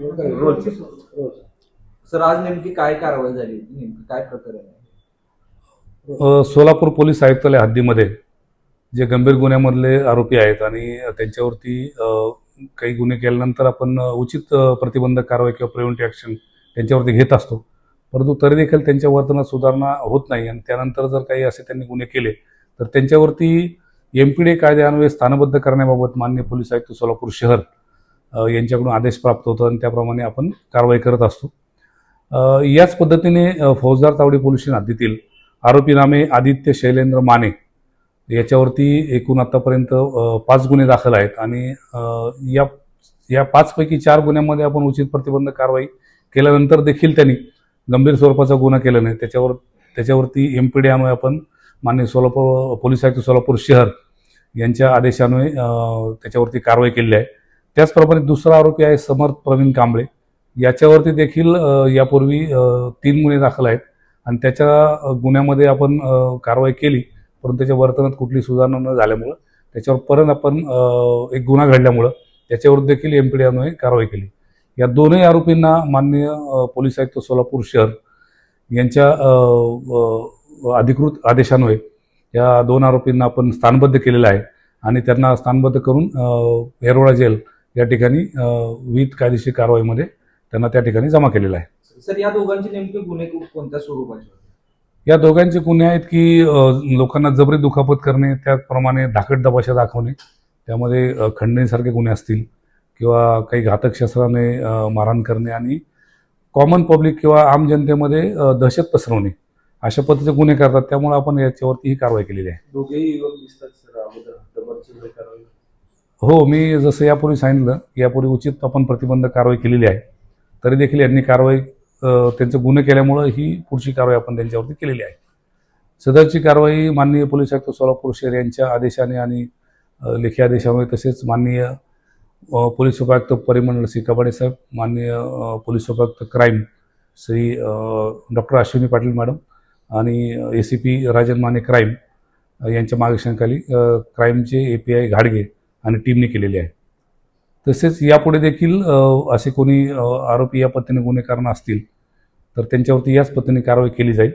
रोज. Sir आज नेमकी काय कारवाई झाली? नेमकी काय प्रकरण आहे? सोलापूर पोलीस आयुक्तालय हद्दीमध्ये जे गंभीर गुन्ह्यामधले आरोपी आहेत आणि त्यांच्यावरती काही गुन्हे केल्यानंतर आपण उचित प्रतिबंधक कारवाई किंवा प्रिव्हेंटिव्ह ॲक्शन त्यांच्यावरती घेत असतो. परंतु तरी देखील त्यांच्या वर्तनात सुधारणा होत नाही आणि त्यानंतर जर काही असे त्यांनी गुन्हे केले तर त्यांच्यावरती एम पी डी कायद्यान्वये स्थानबद्ध करण्याबाबत मान्य पोलीस आयुक्त सोलापूर शहर यांच्याकडून आदेश प्राप्त होतो आणि त्याप्रमाणे आपण कारवाई करत असतो. याच पद्धतीने फौजदार तावडी पोलीस हद्दीतील आरोपी नामे आदित्य शैलेंद्र माने याच्यावरती एकूण आतापर्यंत पाच गुन्हे दाखल आहेत आणि या या पाचपैकी चार गुन्ह्यांमध्ये आपण उचित प्रतिबंधक कारवाई केल्यानंतर देखील त्यांनी गंभीर स्वरूपाचा गुन्हा केला नाही. त्याच्यावर त्याच्यावरती एम पी डी अन्वये आपण मान्य सोलापूर पोलीस आयुक्त सोलापूर शहर यांच्या आदेशान्वये त्याच्यावरती कारवाई केली आहे. त्याचप्रमाणे दुसरा आरोपी आहे समर्थ प्रवीण कांबळे. याच्यावरती देखील यापूर्वी तीन गुन्हे दाखल आहेत. आणि त्याच्या गुन्ह्यामध्ये आपण कारवाई केली परंतु त्याच्या वर्तनात कुठली सुधारणा न झाल्यामुळं त्याच्यावर परत आपण एक गुन्हा घडल्यामुळं त्याच्यावर देखील एम पी डी कारवाई केली. या दोनही आरोपींना माननीय पोलीस आयुक्त सोलापूर शहर यांच्या अधिकृत आदेशान्वये या दोन आरोपींना आपण स्थानबद्ध केलेलं आहे. आणि त्यांना स्थानबद्ध करून अ, येरवडा जेल या ठिकाणी विविध कायदेशीर कारवाईमध्ये त्यांना त्या ठिकाणी जमा केलेलं आहे. सर या दोघांचे नेमके गुन्हे कोणत्या स्वरूपाचे या दोघांचे गुन्हे आहेत की लोकांना जबरी दुखापत करणे त्याचप्रमाणे धाकट दबाशा दाखवणे त्यामध्ये खंडणीसारखे गुन्हे असतील किंवा काही घातक शस्त्राने मारहाण करणे आणि कॉमन पब्लिक किंवा आम जनतेमध्ये दहशत पसरवणे अशा पद्धतीचे गुन्हे करतात. त्यामुळे आपण याच्यावरती ही कारवाई केलेली आहे. हो मी जसं यापूर्वी सांगितलं यापूर्वी उचित आपण प्रतिबंध कारवाई केलेली आहे. तरी देखील यांनी कारवाई त्यांचं त्यांचे गुन्हे केल्यामुळं ही पुढची कारवाई आपण त्यांच्यावरती केलेली आहे. सदरची कारवाई माननीय पोलीस आयुक्त सोलापूर शहर यांच्या आदेशाने आणि लेखी आदेशामुळे तसेच माननीय पोलीस उपायुक्त परिमंडळ श्री कबाडे साहेब माननीय पोलीस उपायुक्त crime Shri doctor Ashwini Patil madam आणि A C P Rajan Mane crime यांच्या मार्गदर्शनाखाली क्राईमचे ए पी आय घाडगे आणि टीमने केलेली आहे. तसेच यापुढे देखील असे कोणी आरोपी या पद्धतीने गुन्हे करणं असतील तर त्यांच्यावरती याच पद्धतीने कारवाई केली जाईल.